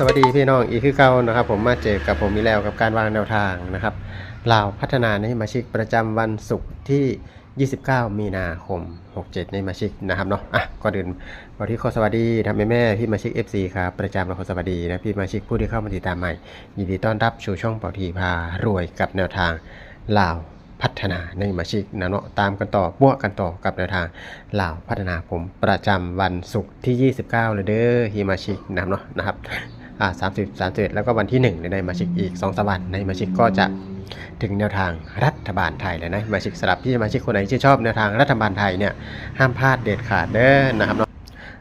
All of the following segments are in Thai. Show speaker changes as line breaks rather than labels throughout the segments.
สวัสดีพี่น้องอีกคือเก่านะครับ ผมมาเจอกับผมมีแล้วกับการวางแนวทางนะครับลาวพัฒนาในมาชิกประจำวันศุกร์ที่ 29 มีนาคม 67 ในมาชิกนะครับเนาะอะก่อนอื่นวันที่ขอสวัสดีทำแม่แม่พี่มาชิก FC ครับประจำเราขอสวัสดีนะพี่มาชิกผู้ที่เข้ามาติดตามใหม่ ยินดีต้อนรับสู่ช่องเป่าทีพารวยกับแนวทางลาวพัฒนาในมาชิกนะเนาะตามกันต่อบวกกันต่อกับแนวทางลาวพัฒนาผมประจำวันศุกร์ที่ 29 เลยเด้อฮิมาชิกนะเนาะนะครับ อ่าสามสิบสามสิบแล้วก็วันที่หนึ่งในมาชิกอีกสองสวันในมาชิกก็จะถึงแนวทางรัฐบาลไทยแล้วนะมาชิกสำหรับพี่มาชิกคนไหนที่ชอบแนวทางรัฐบาลไทยเนี่ยห้ามพลาดเด็ดขาดเด้อนะครับเนาะ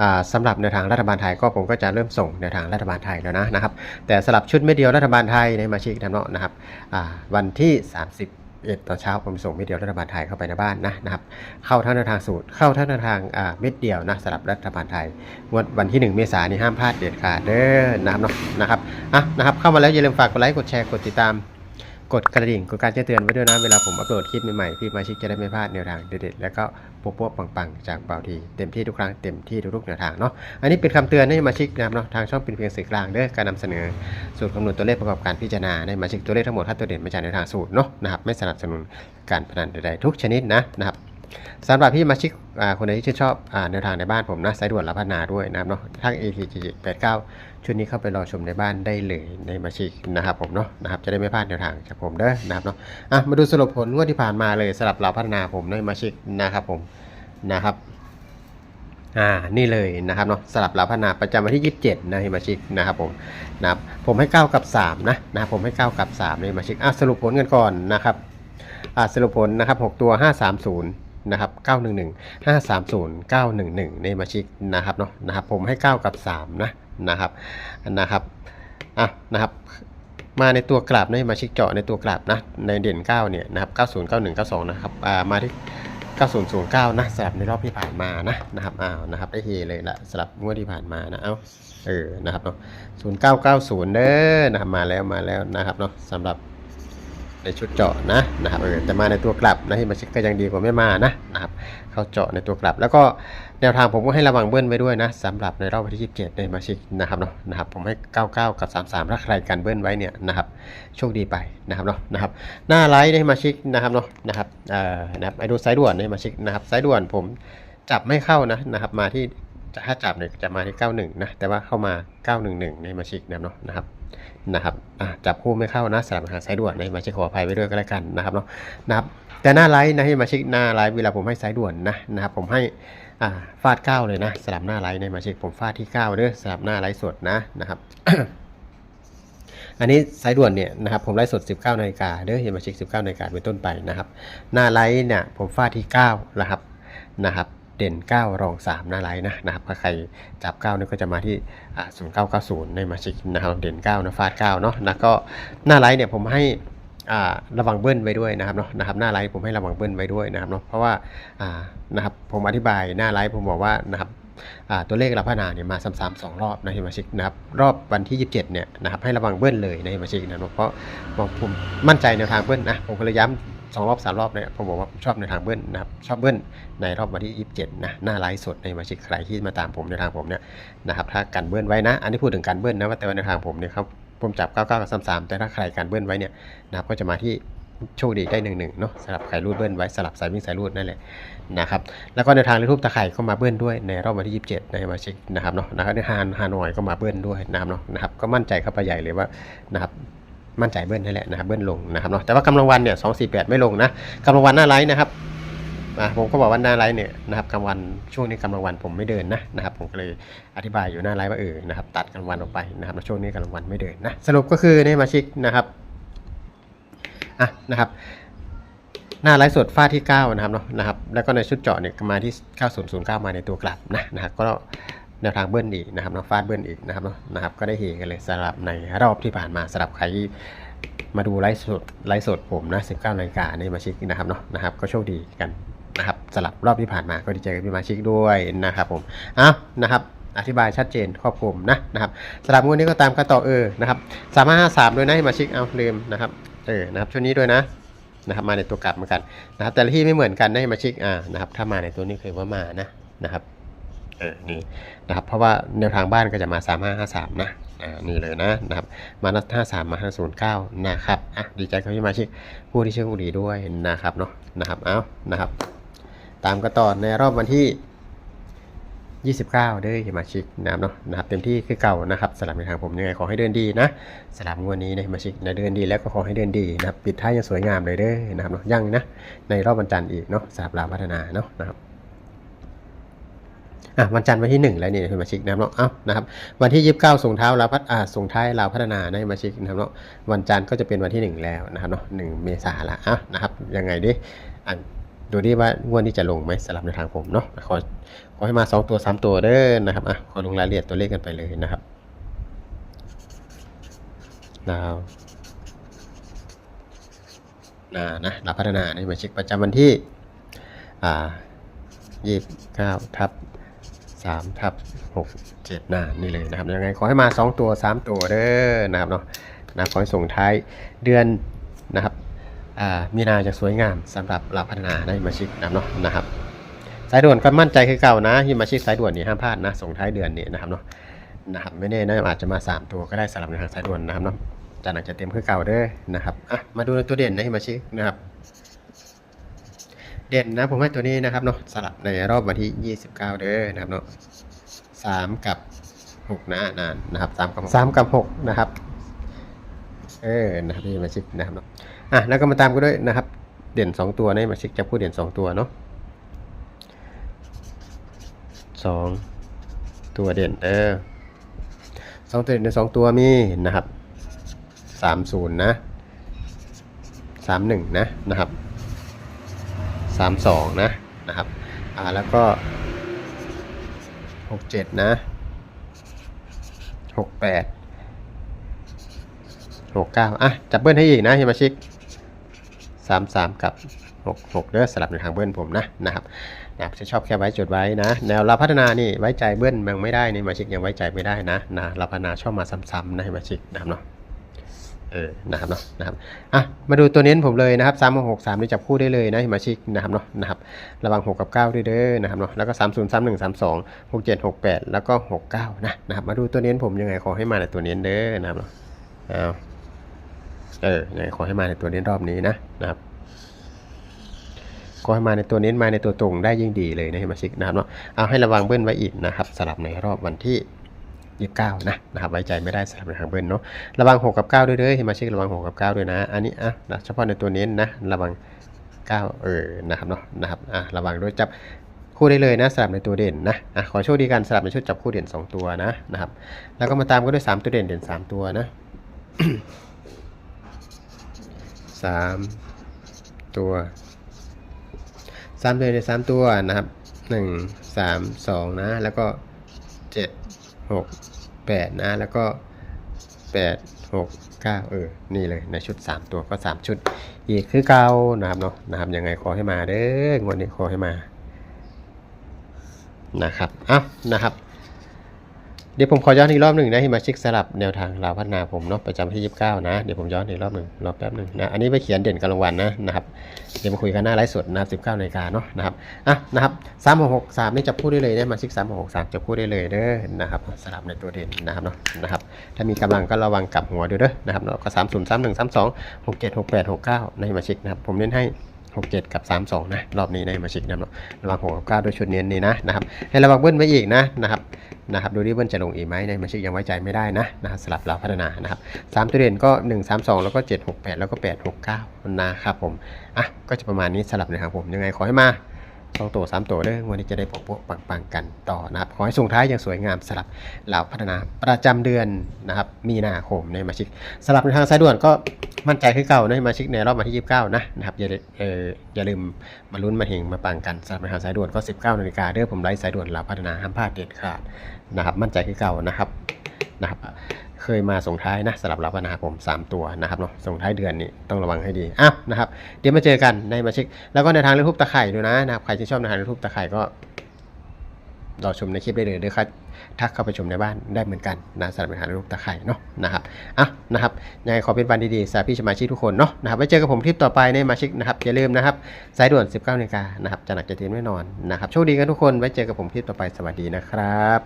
อ่าสำหรับแนวทางรัฐบาลไทยก็ผมก็จะเริ่มส่งแนวทางรัฐบาลไทยแล้วนะนะครับแต่สลับชุดไม่เดียวรัฐบาลไทยในมาชิกนะเนาะนะครับอ่าวันที่ 30 เอ็ดตอนเช้าผมส่งเม็ดเดียวรัฐบาลไทยเข้าไปในบ้านนะนะครับเข้าทั้งแนทางสูตรเข้าทั้งแนทางอ่าเม็ดเดียวนะสำหรับรัฐบาลไทยงวดวันที่ 1 เมษายนนี้ห้ามพลาดเด็ดขาดเด้อนะครับเนาะนะครับอะนะครับเข้ามาแล้วอย่าลืมฝากกดไลค์กดแชร์กดติดตาม กดกระดิ่งกดการแจ้งเตือนไว้ด้วยนะ เวลาผมอัปโหลดคลิปใหม่ๆพี่มาชิกจะได้ไม่พลาดแนวทางเด็ดๆแล้วก็ปุ๊บปุ๊บปังๆ จากเบาทีเต็มที่ทุกครั้งเต็มที่ทุกๆแนวทางเนาะอันนี้เป็นคำเตือนให้มาชิกนะครับเนาะทางช่องเป็นเพียงสื่อกลางเด้อการนำเสนอสูตรคำนวณตัวเลขประกอบการพิจารณาในมาชิกตัวเลขทั้งหมดถ้าตัวเด่นมาจากแนวทางสูตรเนาะนะครับไม่สนับสนุนการพนันใดๆทุกชนิดนะนะครับ สำหรับพี่มาชิกคนไหนที่ชื่นชอบอ่าแนวทางในบ้านผมนะสายด่วนรับพัฒนาด้วยนะครับเนาะทั้ง AT 7 8 9 ชุดนี้เข้าไปรอชมในบ้านได้เลยในมาชิกนะครับผมเนาะนะครับจะได้ไม่พลาดแนวทางจากผมเด้อนะครับเนาะอะมาดูสรุปผลงวดที่ผ่านมาเลยสำหรับเราพัฒนาผมในมาชิกนะครับผมนะครับอ่านี่เลยนะครับเนาะสลับเราพัฒนาประจำวันที่ 27นะฮิมาชิกนะครับผมนะครับผมให้ 9 กับ 3 นะนะครับผมให้ 9 กับ3ในมาชิกอะสรุปผลกันก่อนนะครับอ่าสรุปผลนะครับ 6 ตัว 530 นะครับ911 530 911ในมาชิกนะครับเนาะนะครับผมให้ 9 กับ 3 นะนะครับนะครับอะนะครับมาในตัวกลับในมาชิกเจาะในตัวกลับนะในเด่น 9 เนี่ยนะครับ90 91 92 นะครับอ่ามาที่9009 นะสลับในรอบที่ผ่านมานะนะครับอ้าวนะครับได้เฮเลยละสลับงวดที่ผ่านมานะเอ้าเออนะครับเนาะ0990เด้อนะครับมาแล้วมาแล้วนะครับเนาะสำหรับ ในชุดเจาะนะนะครับเออแต่มาในตัวกลับนะที่มาชิกก็ยังดีกว่าไม่มานะนะครับเขาเจาะในตัวกลับ แล้วก็แนวทางผมก็ให้ระวังเบิ้ลไว้ด้วยนะสำหรับในรอบวันที่ 27 ในมาชิกนะครับเนาะนะครับผมให้ 99 กับ 33 ถ้าใครกันเบิ้ลไว้เนี่ยนะครับโชคดีไปนะครับเนาะนะครับหน้าไลท์ในมาชิกนะครับเนาะนะครับเอ่อนะครับไอดูสายด่วนในมาชิกนะครับสายด่วนผมจับไม่เข้านะนะครับมาที่ถ้าจับเนี่ยจะมาที่ 91 นะแต่ว่าเข้ามา 911 ในมาชิกนะครับเนาะนะครับ นะครับจับคู่ไม่เข้านะสำหรับหาสายด่วนนะมาเช็คขออภัยไว้ด้วยก็แล้วกันนะครับเนาะนะครับแต่หน้าไลฟ์นะให้มาเช็คหน้าไลฟ์เวลาผมให้สายด่วนนะนะครับผมให้ฟาดเก้าเลยนะสลับหน้าไลฟ์ในมาเช็คผมฟาดที่เก้าเด้อสลับหน้าไลฟ์สดนะนะครับอันนี้สายด่วนเนี่ยนะครับผมไลฟ์สด 19นาฬิกาเด้อเห็นมาเช็ค 19นาฬิกาเป็นต้นไปนะครับ หน้าไลฟ์เนี่ยผมฟาดที่9นะครับนะครับ เด่น 9 รอง 3 หน้าไลน์นะนะครับถ้าใครจับ 9นี่ก็จะมาที่อ่า0990ในมาชิกนะครับเด่น 9นะฟาด9เนาะนะก็หน้าไลน์เนี่ยผมให้ระวังเบิ้ลไว้ด้วยนะครับเนาะนะครับหน้าไลน์ผมให้ระวังเบิ้ลไว้ด้วยนะครับเนาะเพราะว่านะครับผมอธิบายหน้าไลน์ผมบอกว่านะครับตัวเลขรับพนาเนี่ยมาซ้ำๆสองรอบนะที่มาชิกนะครับรอบวันที่ 27เนี่ยนะครับให้ระวังเบิ้ลเลยในมาชิกนะครับเพราะบอกผมมั่นใจในทางเบิ้ลนะผมก็เลยย้ำ สองรอบสามรอบเนี่ยผมบอกว่าผมชอบในทางเบิ้ลนะครับชอบเบิ้ลในรอบวันที่ 27นะหน้าไลฟ์สดในมาชิกใครที่มาตามผมในทางผมเนี่ยนะครับถ้ากันเบิ้ลไว้นะ อันนี้พูดถึงการเบิ้ลนะว่าแต่ว่าในทางผมเนี่ยครับผมจับ 99 กับ 33 แต่ถ้าใครการเบิ้ลไว้เนี่ยนะครับก็จะมาที่โชคดีได้หนึ่งหนึ่งเนาะสลับไข่รูดเบิ้ลไว้สลับสายวิ่งสายรูดนั่นแหละนะครับแล้วก็ในทางในรูปตะไคร่ก็มาเบิ้ลด้วยในรอบวันที่ 27 ในมาชิกนะครับเนาะนะครับในฮานฮานอยก็มาเบิ้ลด้วยนะครับเนาะนะครับก็มั่นใจเข้าไปใหญ่เลยว่านะครับ มั่นใจเบิ้ลนั่นแหละนะครับเบิ้ลลงนะครับเนาะแต่ว่ากำลังวันเนี่ย248ไม่ลงนะกำลังวันหน้าไลฟ์นะครับอะผมก็บอกว่าหน้าไลฟ์เนี่ยนะครับกลางวันช่วงนี้กำลังวันผมไม่เดินนะนะครับผมก็เลยอธิบายอยู่หน้าไลฟ์ว่าเออนะครับตัดกลางวันออกไปนะครับแล้วช่วงนี้กลางวันไม่เดินนะสรุปก็คือนี่มาชิกนะครับอะนะครับหน้าไลฟ์สดฟาดที่ 9 นะครับเนาะนะครับแล้วก็ในชุดเจาะเนี่ยมาที่ 9009 มาในตัวกลับนะนะครับก็ แนวทางเบิ้ลอีกนะครับนาะฟาดเบิ้ลอีกนะครับเนาะนะครับ ก็ได้เฮกันเลยสำหรับในรอบที่ผ่านมาสำหรับใครมาดูไลฟ์สดไลฟ์สดผมนะ19นาฬิกาในมาชิกนะครับเนาะนะครับ ก็โชคดีกันนะครับสำหรับรอบที่ผ่านมาก็ดีใจกับพี่มาชิกด้วยนะครับผมอ้าวนะครับอธิบายชัดเจนครอบคลุมนะนะครับสำหรับงวดนี้ก็ตามกันต่อเออนะครับสามารถห้าสามด้วยนะมาชิกเอาลืมนะครับเออนะครับช่วงนี้ด้วยนะนะครับมาในตัวกลับเหมือนกันนะครับแต่ละที่ไม่เหมือนกันนะให้มาชิกอ่านะครับถ้ามาในตัวนี้เคยว่ามานะนะครับ เออนี่นะครับเพราะว่าแนวทางบ้านก็จะมา 3 5 5 3 นะอ่านี่เลยนะนะครับมานัดห้าสามมาห้าศูนย์เก้านะครับอะดีใจกับพี่มาชิกผู้ที่ชื่ออุดีด้วยนะครับเนาะนะครับเอานะครับ ตามกันต่อในรอบวันที่ 29เด้อฮิมาชิกนะครับเนาะนะครับเต็มที่คือเก่านะครับสลับในทางผมยังไงขอให้เดินดีนะสลับงวดนี้ในมาชิกนเดินดีแล้วก็ขอให้เดินดีนะครับปิดท้ายยังสวยงามเลยเด้อนะครับเนาะยังนะในรอบวันจันทร์อีกเนาะสลับลาวพัฒนาเนาะนะครับ อะวันจันทร์วันที่ 1 แล้วนี่ฮิมาชิกนะครับเนาะเอ้านะครับวันที่ 29 ส่งเท้าลาพัฒอ่าส่งท้ายลาวพัฒนาในฮิมาชิกนะครับเนาะวันจันทร์ก็จะเป็นวันที่ 1 แล้วนะครับเนาะ1เมษาละอะนะครับยังไงดิอะดูดิว่างวดนี้จะลงไหมสลับในทางผมเนาะขอขอให้มา 2 ตัว 3 ตัวเด้อนะครับอะขอลงรายละเอียดตัวเลขกันไปเลยนะครับดาวนานะเราพัฒนาในหมาช็คประจำวันที่อ่ายี่เก้าทับ สามทับหกเจ็ดนะนี่เลยนะครับยังไงขอให้มา 2 ตัว 3 ตัวเด้อนะครับเนาะนะขอให้ส่งท้ายเดือนนะครับอ่ามีนาจะสวยงามสำหรับเราพัฒนาในหมายเช็คนะครับเนาะนะครับ สายด่วนก็มั่นใจคือเก่านะฮิมาชิสายด่วนนี่ห้ามพลาดนะส่งท้ายเดือนนี้นะครับเนาะนะครับไม่แน่นะอาจจะมา 3 ตัวก็ได้สำหรับในทางสายด่วนนะครับเนาะจานหนังจะเต็มคือเก่าเด้อนะครับอะมาดูในตัวเด่นนะฮิมาชินะครับ เด่นนะผมให้ตัวนี้นะครับเนาะสลับในรอบวันที่ 29 เด้อนะครับเนาะสามกับหกนะนานนะครับสามกับสามกับหกนะครับเออนะครับที่มาชิกนะครับเนาะอะแล้วก็มาตามกันด้วยนะครับ เด่น2ตัวนะมาชิกจะพูดเด่น2ตัวเนาะสองตัวเด่นเออสองตัวเด่นในสองตัวมีนะครับสามศูนย์นะสามหนึ่งนะนะครับ สามสองนะนะครับอ่าแล้วก็หกเจ็ดนะหกแปดหกเก้าอะ จับเบิ้ลให้อีกนะเฮมาชิกสามสามกับหกหกเด้อสลับในทางเบิ้ลผมนะนะครับนะจะชอบแค่ไว้จดไว้นะ แนวเราพัฒนานี่ไว้ใจเบิ้ลยังไม่ได้นี่มาชิกยังไว้ใจไม่ได้นะนะเราพัฒนาชอบมาซ้ำๆนะให้มาชิกนะครับเนาะ เออ นะครับเนาะ นะครับ อะ มาดูตัวเน้นผมเลยนะครับสามหกสามนี่จับคู่ได้เลยนะให้มาชิกนะครับเนาะ นะครับ ระวังหกกับเก้าด้วยเด้อนะครับเนาะ แล้วก็สามศูนย์สามหนึ่งสามสองหกเจ็ดหกแปดแล้วก็หกเก้านะ นะครับ มาดูตัวเน้นผมยังไงขอให้มาในตัวเน้นเด้อนะครับเนาะเอาเออ ยังไงขอให้มาในตัวเน้นรอบนี้นะ นะครับก็ให้มาในตัวเน้นมาในตัวตรงได้ยิ่งดีเลยนะเฮมาชิกนะครับเนาะ เอาให้ระวังเบิ้ลไว้อีกนะครับสลับในรอบวันที่ 29นะนะครับไว้ใจไม่ได้สลับในทางเบิ้ลเนาะระวัง6กับ9ด้วยเด้อเฮมาเชิกระวัง6กับ9ด้วยนะ อันนี้อะนะเฉพาะในตัวเน้นนะระวัง9เออนะครับเนาะนะครับอะระวังด้วยจับคู่ได้เลยนะสลับในตัวเด่นนะอะขอโชคดีกันสลับในชุดจับคู่เด่น 2 ตัวนะนะครับ แล้วก็มาตามก็ด้วย 3 ตัวเด่นเด่น 3 ตัวนะ 3 ตัวสามเดือนในสามตัวนะครับหนึ่งสามสองนะ แล้วก็เจ็ดหกแปดนะ แล้วก็แปดหกเก้าเออ นี่เลยในชุดสามตัวก็สามชุด อีกคือเก่านะครับเนาะนะครับยังไงขอให้มาเด้องวดนี้ขอให้มานะครับ เอ้านะครับ เดี๋ยวผมขอย้อนอีกรอบหนึ่งนะที่มาชิกสลับแนวทางราวพัฒนาผมเนาะประจำที่ 29 นะ เดี๋ยวผมย้อนอีกรอบหนึ่งรอแป๊บหนึ่งนะ อันนี้ไปเขียนเด่นกลางวันนะนะครับ เดี๋ยวมาคุยกันหน้าไลฟ์สดนะครับ19นาฬิกาเนาะนะครับ อะนะครับ3663 นี่จับคู่ได้เลยนะมาชิก3663จับคู่ได้เลยเด้อนะครับสลับในตัวเด่นนะครับเนาะนะครับ ถ้ามีกำลังก็ระวังกลับหัวด้วยเด้อนะครับแล้วก็30 31 32 67 68 69 ในมาชิกนะครับผมเน้นให้ 67 กับ 32 นะ รอบนี้ในมาชิกนะครับเนาะระวัง6กับ9ด้วยชุดเน้นนี้นะนะครับให้ระวังเบิ้ลไว้อีกนะนะครับนะครับดูดิเบิ้ลจะลงอีกไหมในมาชิกยังไว้ใจไม่ได้นะนะครับสลับเราพัฒนานะครับสามตัวเด่นก็ 1 3 2 แล้วก็ 7 6 8 แล้วก็ 8 6 9 นะครับผมอะก็จะประมาณนี้สลับในทางผมยังไงขอให้มา สองตัวสามตัวเด้อวันนี้จะได้ปกปกปังปังๆกันต่อนะครับ ขอให้ส่งท้ายอย่างสวยงามสลับเราพัฒนาประจำเดือนนะครับ มีนาคมในมาชิกสลับในทางสายด่วนก็มั่นใจคือเก่านะมาชิกในรอบวันที่ 29 นะนะครับอย่าเอออย่าลืมมาลุ้นมาเฮงมาปังกันสลับในทางสายด่วนก็ 19นาฬิกาเด้อผมไลฟ์สายด่วนเราพัฒนาห้ามพลาดเด็ดขาดนะครับ มั่นใจคือเก่านะครับนะครับ เคยมาส่งท้ายนะสลับเราพัฒนาผม3 ตัวนะครับเนาะส่งท้ายเดือนนี้ต้องระวังให้ดีอ้าวนะครับเดี๋ยวมาเจอกันในมาชิกแล้วก็ในทางเรื่องทุบตะไคร่ด้วยนะนะครับใครที่ชอบในทางเรื่องทุบตะไคร่ก็รอชมในคลิปได้เลยเด้อครับทักเข้าไปชมในบ้านได้เหมือนกันนะสำหรับปัญหารูปตะไคร่เนาะนะครับอะนะครับยังไงขอเป็นวันดีๆสำหรับพี่สมาชิกทุกคนเนาะนะครับไว้เจอกับผมคลิปต่อไปในมาชิกนะครับอย่าลืมนะครับสายด่วน 19นาฬิกานะครับจะหนักจะเต็มแน่นอนนะครับโชคดีกันทุกคนไว้เจอกับผมคลิปต่อไปสวัสดีนะครับ